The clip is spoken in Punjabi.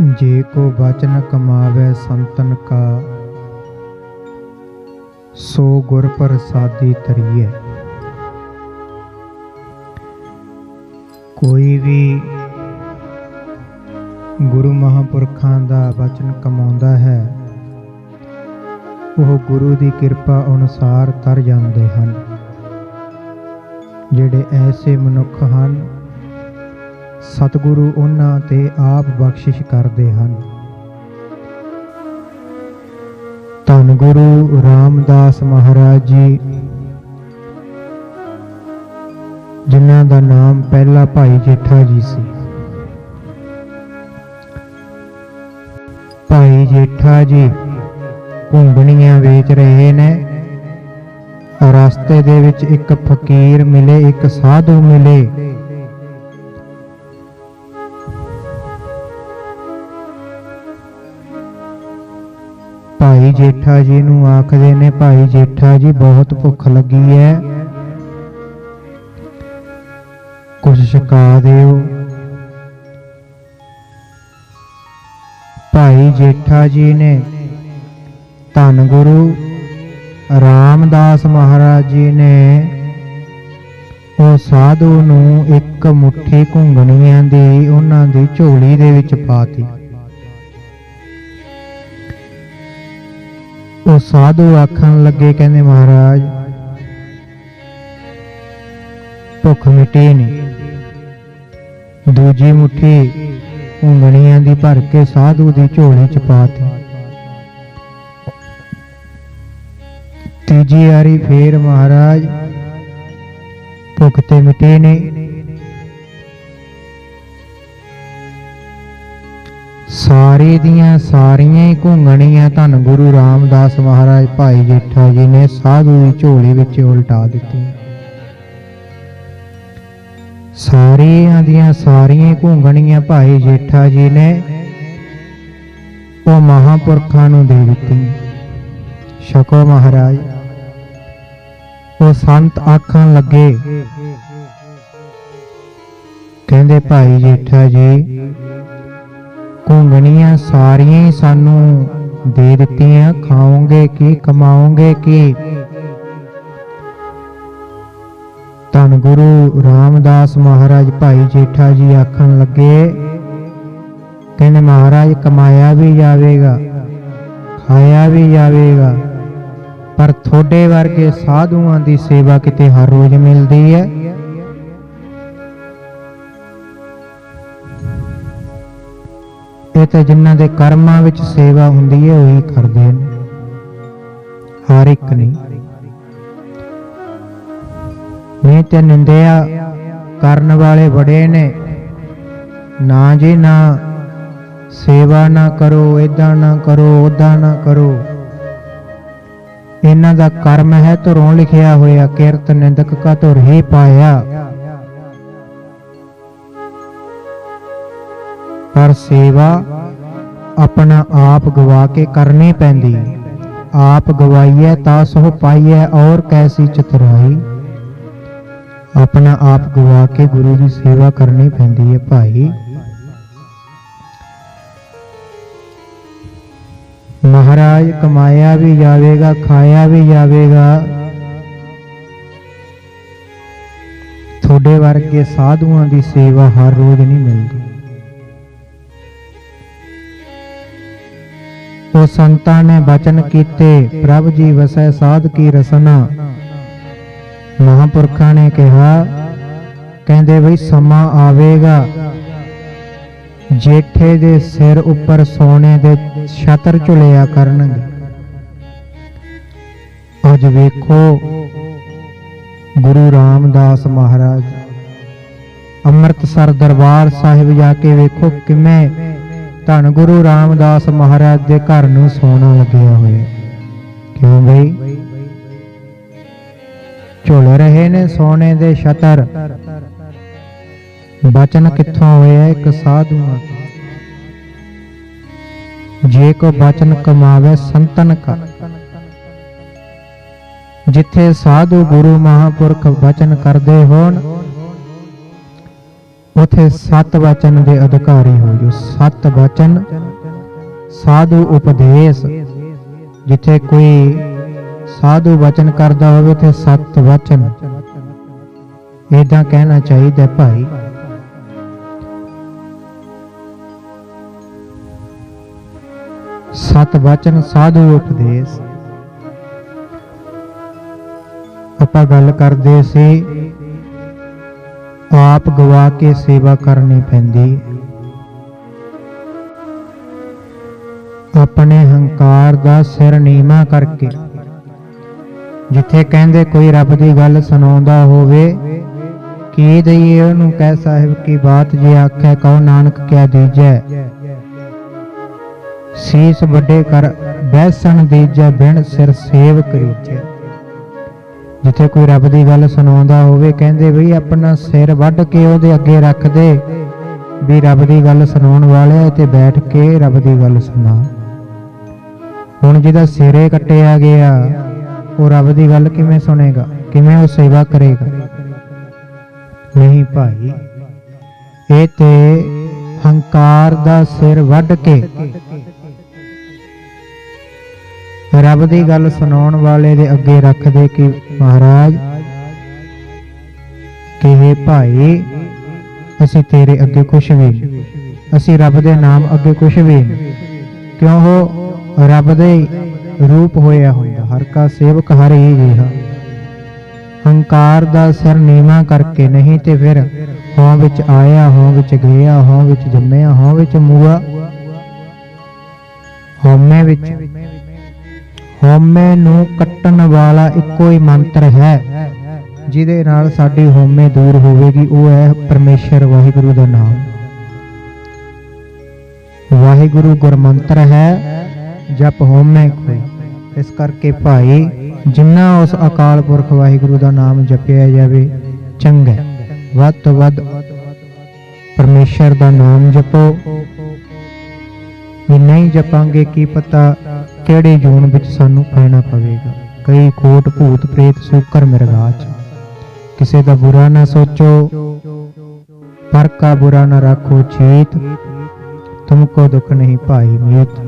ਜੇ ਕੋ ਬਚਨ ਕਮਾਵੇ ਸੰਤਨ ਕਾ, ਸੋ ਗੁਰ ਪ੍ਰਸਾਦੀ ਤਰੀਏ ਕੋਈ ਵੀ ਗੁਰੂ ਮਹਾਪੁਰਖਾਂ ਦਾ ਬਚਨ ਕਮਾਉਂਦਾ ਹੈ, ਉਹ ਗੁਰੂ ਦੀ ਕਿਰਪਾ ਅਨੁਸਾਰ ਤਰ ਜਾਂਦੇ ਹਨ, ਜਿਹੜੇ ਐਸੇ ਮਨੁੱਖ ਹਨ ਸਤਿਗੁਰੂ ਉਹਨਾਂ ਤੇ ਆਪ ਬਖਸ਼ਿਸ਼ ਕਰਦੇ ਹਨ। ਧੰਨ ਗੁਰੂ ਰਾਮਦਾਸ ਮਹਾਰਾਜ ਜੀ, ਜਿਨ੍ਹਾਂ ਦਾ ਨਾਮ ਪਹਿਲਾ ਭਾਈ ਜੇਠਾ ਜੀ ਸੀ। ਭਾਈ ਜੇਠਾ ਜੀ ਘੁੰਗਣੀਆਂ ਵੇਚ ਰਹੇ ਨੇ। ਰਸਤੇ ਦੇ ਵਿੱਚ ਇੱਕ ਫਕੀਰ ਮਿਲੇ, ਇੱਕ ਸਾਧੂ ਮਿਲੇ। ਭਾਈ ਜੇਠਾ ਜੀ ਨੂੰ ਆਖਦੇ ਨੇ, ਭਾਈ ਜੇਠਾ ਜੀ, ਬਹੁਤ ਭੁੱਖ ਲੱਗੀ ਹੈ ਕੁਝ ਛਕਾ ਦਿਓ। ਭਾਈ ਜੇਠਾ ਜੀ ਨੇ ਧੰਨ ਗੁਰੂ ਰਾਮਦਾਸ ਮਹਾਰਾਜ ਜੀ ਨੇ ਉਹ ਸਾਧੂ ਨੂੰ ਇੱਕ ਮੁਠੀ ਘੁੰਗਣੀਆਂ ਦੀ, ਉਹਨਾਂ ਦੀ ਝੋਲੀ ਦੇ ਵਿੱਚ ਪਾਤੀ। ਉਹ ਸਾਧੂ ਆਖਣ ਲੱਗੇ ਕਹਿੰਦੇ ਮਹਾਰਾਜ, ਭੁੱਖ ਮਿਟੀ ਨਹੀਂ ਦੂਜੀ ਮੁਠੀ ਉਂਗਣੀਆਂ ਦੀ ਭਰ ਕੇ ਸਾਧੂ ਦੀ ਝੋਲੀ ਚ ਪਾਤੀ ਤੀਜੀ ਵਾਰੀ ਫੇਰ ਮਹਾਰਾਜ, ਭੁੱਖ ਤੇ ਮਿਟੇ ਨਹੀਂ ਸਾਰੇ ਦੀਆਂ ਸਾਰੀਆਂ ਹੀ ਘੁੰਗਣੀਆਂ ਧੰਨ ਗੁਰੂ ਰਾਮਦਾਸ ਮਹਾਰਾਜ ਭਾਈ ਜੇਠਾ ਜੀ ਨੇ ਸਾਧੂ ਦੀ ਝੋਲੀ ਵਿੱਚ ਉਲਟਾ ਦਿੱਤੀ। ਸਾਰੀਆਂ ਦੀਆਂ ਸਾਰੀਆਂ ਘੁੰਗਣੀਆਂ ਭਾਈ ਜੇਠਾ ਜੀ ਨੇ ਉਹ ਮਹਾਪੁਰਖਾਂ ਨੂੰ ਦੇ ਦਿੱਤੀ ਸ਼ਕੋ ਮਹਾਰਾਜ, ਉਹ ਸੰਤ ਆਖਣ ਲੱਗੇ, ਕਹਿੰਦੇ ਭਾਈ ਜੇਠਾ ਜੀ ਘੁੰਗਣੀਆਂ ਸਾਰੀਆਂ ਹੀ ਸਾਨੂੰ ਦੇ ਦਿੱਤੀਆਂ। ਖਾਓਗੇ ਕੀ, ਕਮਾਓਗੇ ਕੀ? ਧੰਨ ਗੁਰੂ ਰਾਮਦਾਸ ਮਹਾਰਾਜ ਭਾਈ ਜੇਠਾ ਜੀ ਆਖਣ ਲੱਗੇ, ਕਹਿੰਦੇ ਮਹਾਰਾਜ, ਕਮਾਇਆ ਵੀ ਜਾਵੇਗਾ, ਖਾਇਆ ਵੀ ਜਾਵੇਗਾ, ਪਰ ਤੁਹਾਡੇ ਵਰਗੇ ਸਾਧੂਆਂ ਦੀ ਸੇਵਾ ਕਿਤੇ ਹਰ ਰੋਜ਼ ਮਿਲਦੀ ਹੈ? ਇਹ ਤਾਂ ਜਿਨ੍ਹਾਂ ਦੇ ਕਰਮਾਂ ਵਿੱਚ ਸੇਵਾ ਹੁੰਦੀ ਹੈ, ਉਹੀ ਕਰਦੇ ਨੇ ਹਰ ਇੱਕ ਨਹੀਂ ਨਹੀਂ ਤੇ ਨਿੰਦਿਆ ਕਰਨ ਵਾਲੇ ਬੜੇ ਨੇ। ਨਾ ਜੀ, ਨਾ ਸੇਵਾ ਨਾ ਕਰੋ ਇਦਾਂ ਨਾ ਕਰੋ ਉਦਾਂ ਨਾ ਕਰੋ। ਇਹਨਾਂ ਦਾ ਕਰਮ ਹੈ, ਧੁਰੋਂ ਲਿਖਿਆ ਹੋਇਆ, ਕਿਰਤ ਨਿੰਦਕ ਕਾ ਧੁਰ ਹੀ ਪਾਇਆ। ਪਰ ਸੇਵਾ ਆਪਣਾ ਆਪ ਗਵਾ ਕੇ ਕਰਨੀ ਪੈਂਦੀ। ਆਪ ਗਵਾਈਐ ਤਾਂ ਸੋ ਪਾਈਐ ਔਰ ਕੈਸੀ ਚਤੁਰਾਈ। ਆਪਣਾ ਆਪ ਗਵਾ ਕੇ ਗੁਰੂ ਦੀ ਸੇਵਾ ਕਰਨੀ ਪੈਂਦੀ ਹੈ ਭਾਈ। ਮਹਾਰਾਜ ਕਮਾਇਆ ਵੀ ਜਾਵੇਗਾ, ਖਾਇਆ ਵੀ ਜਾਵੇਗਾ। ਤੁਹਾਡੇ ਵਰਗੇ ਸਾਧੂਆਂ ਦੀ ਸੇਵਾ ਹਰ ਰੋਜ਼ ਨਹੀਂ ਮਿਲਦੀ। ਉਹ ਸੰਤਾਂ ਨੇ ਬਚਨ ਕੀਤੇ, ਪ੍ਰਭ ਜੀ ਵਸੈ ਸਾਧ ਕੀ ਰਸਨਾ। ਮਹਾਪੁਰਖਾਂ ਨੇ ਕਿਹਾ, ਕਹਿੰਦੇ ਬਈ ਸਮਾਂ ਆਵੇਗਾ। ਜੇਠੇ ਦੇ ਸਿਰ ਉੱਪਰ ਸੋਨੇ ਦੇ ਛਤਰ ਝੁਲਿਆ ਕਰਨਗੇ। ਅੱਜ ਵੇਖੋ, ਗੁਰੂ ਰਾਮਦਾਸ ਮਹਾਰਾਜ, ਅੰਮ੍ਰਿਤਸਰ ਦਰਬਾਰ ਸਾਹਿਬ ਜਾ ਕੇ ਵੇਖੋ ਕਿਵੇਂ ਧੰਨ ਗੁਰੂ ਰਾਮਦਾਸ ਮਹਾਰਾਜ ਦੇ ਘਰ ਨੂੰ ਸੋਨਾ ਲੱਗਿਆ ਹੋਇਆ। ਕਿਉਂ ਬਈ? ਝੁਲ ਰਹੇ ਨੇ ਸੋਨੇ ਦੇ ਛਤਰ ਬਚਨ ਕਿੱਥੋਂ ਹੋਇਆ ਇੱਕ ਸਾਧੂਆਂ ਜੇ ਕੋ ਬਚਨ ਕਮਾਵੇ ਸੰਤਨ ਕਾ ਜਿੱਥੇ ਸਾਧੂ ਗੁਰੂ ਮਹਾਪੁਰਖ ਬਚਨ ਕਰਦੇ ਹੋਣ ਉਥੇ ਸਤ ਵਚਨ ਦੇ ਅਧਿਕਾਰੀ ਹੋ ਜੋ ਸਤ ਵਚਨ ਸਾਧੂ ਉਪਦੇਸ਼, ਜਿੱਥੇ ਕੋਈ ਸਾਧੂ ਵਚਨ ਕਰਦਾ ਹੋਵੇ ਤੇ ਸਤ ਵਚਨ। ਇਦਾਂ ਕਹਿਣਾ ਚਾਹੀਦਾ ਭਾਈ। ਸਤ ਵਚਨ, ਸਾਧੂ ਉਪਦੇਸ਼। ਆਪਾਂ ਗੱਲ ਕਰਦੇ ਸੀ ਆਪ ਗਵਾ ਕੇ ਸੇਵਾ ਕਰਨੀ ਪੈਂਦੀ। ਆਪਣੇ ਹੰਕਾਰ ਦਾ ਸਿਰ ਨੀਵਾ ਕਰਕੇ, ਜਿੱਥੇ ਕਹਿੰਦੇ ਕੋਈ ਰੱਬ ਦੀ ਗੱਲ ਸੁਣਾਉਂਦਾ ਹੋਵੇ, ਕੀ ਦਈਏ ਉਹਨੂੰ ਕਹਿ ਸਾਹਿਬ ਕੀ ਬਾਤ ਜੇ ਆਖੇ ਕਹੋ ਨਾਨਕ ਕਿਆ ਦੀਜੈ। ਸੀਸ ਵੱਡੇ ਕਰ ਬੈਸਣ ਦੀਜੈ, ਬਿਨ ਸਿਰ ਸੇਵ ਕਰੀਜੈ ਜਿੱਥੇ ਕੋਈ ਰੱਬ ਦੀ ਗੱਲ ਸੁਣਾਉਂਦਾ ਹੋਵੇ, ਕਹਿੰਦੇ ਬਈ ਆਪਣਾ ਸਿਰ ਵੱਢ ਕੇ ਉਹਦੇ ਅੱਗੇ ਰੱਖ ਦੇ ਵੀ ਰੱਬ ਦੀ ਗੱਲ ਸੁਣਾਉਣ ਵਾਲਿਆ ਤੇ ਬੈਠ ਕੇ ਰੱਬ ਦੀ ਗੱਲ ਸੁਣਾ। ਹੁਣ ਜਿਹਦਾ ਸਿਰੇ ਕੱਟਿਆ ਗਿਆ, ਉਹ ਰੱਬ ਦੀ ਗੱਲ ਕਿਵੇਂ ਸੁਣੇਗਾ? ਕਿਵੇਂ ਉਹ ਸੇਵਾ ਕਰੇਗਾ? ਨਹੀਂ ਭਾਈ, ਇਹ ਤੇ ਹੰਕਾਰ ਦਾ ਸਿਰ ਵੱਢ ਕੇ ਰੱਬ ਦੀ ਗੱਲ ਸੁਣਾਉਣ ਵਾਲੇ ਦੇ ਅੱਗੇ ਰੱਖਦੇ ਕਿ ਮਹਾਰਾਜ, ਕਿ ਭਾਈ, ਅਸੀਂ ਤੇਰੇ ਅੱਗੇ ਕੁਛ ਵੀ ਅਸੀਂ ਰੱਬ ਦੇ ਨਾਮ ਅੱਗੇ ਕੁਛ ਵੀ ਕਿਉਂ ਉਹ ਰੱਬ ਦੇ ਰੂਪ ਹੋਇਆ ਹੁੰਦਾ। ਹਰ ਕਾ ਸੇਵਕ ਹਰ ਹੀ ਜਿਹਾ। ਹੰਕਾਰ ਦਾ ਸਿਰ ਨੀਵਾ ਕਰਕੇ ਨਹੀਂ ਤੇ ਫਿਰ ਹੋਂ ਵਿੱਚ ਆਇਆ ਹੋਂ ਵਿੱਚ ਗਿਆ ਹੋਂ ਵਿੱਚ ਜੰਮਿਆ ਹੋਂ ਵਿੱਚ ਮੂਆ। ਹਉਮੈ ਵਿੱਚ ਹਉਮੈ ਨੂੰ ਕੱਟਣ ਵਾਲਾ ਇੱਕੋ ਹੀ ਮੰਤਰ ਹੈ। ਜਿਹਦੇ ਨਾਲ ਸਾਡੀ ਹਉਮੈ ਦੂਰ ਹੋਵੇਗੀ, ਉਹ ਹੈ ਪਰਮੇਸ਼ਰ ਵਾਹਿਗੁਰੂ ਦਾ ਨਾਮ। ਵਾਹਿਗੁਰੂ ਗੁਰਮੰਤਰ ਹੈ, ਜਪ ਹਉਮੈ ਕੋਈ ਇਸ ਕਰਕੇ ਭਾਈ, ਜਿੰਨਾ ਉਸ ਅਕਾਲ ਪੁਰਖ ਵਾਹਿਗੁਰੂ ਦਾ ਨਾਮ ਜਪਿਆ ਜਾਵੇ, ਚੰਗਾ ਵੱਧ ਤੋਂ ਵੱਧ ਪਰਮੇਸ਼ਰ ਦਾ ਨਾਮ ਜਪੋ। ਵੀ ਨਹੀਂ ਜਪਾਂਗੇ, ਕੀ ਪਤਾ ਕਿਹੜੇ ਜੂਨ ਵਿੱਚ ਸਾਨੂੰ ਪੈਣਾ ਪਵੇਗਾ? ਕਈ ਕੋਟ ਭੂਤ ਪ੍ਰੇਤ ਸੂਕਰ ਮਿਰਗਾਚ ਕਿਸੇ ਦਾ ਬੁਰਾ ਨਾ ਸੋਚੋ, ਪਰ ਕਾ ਬੁਰਾ ਨਾ ਰੱਖੋ ਚੀਤ ਤੁਮਕੋ ਦੁੱਖ ਨਹੀਂ ਭਾਈ ਮੀਤ।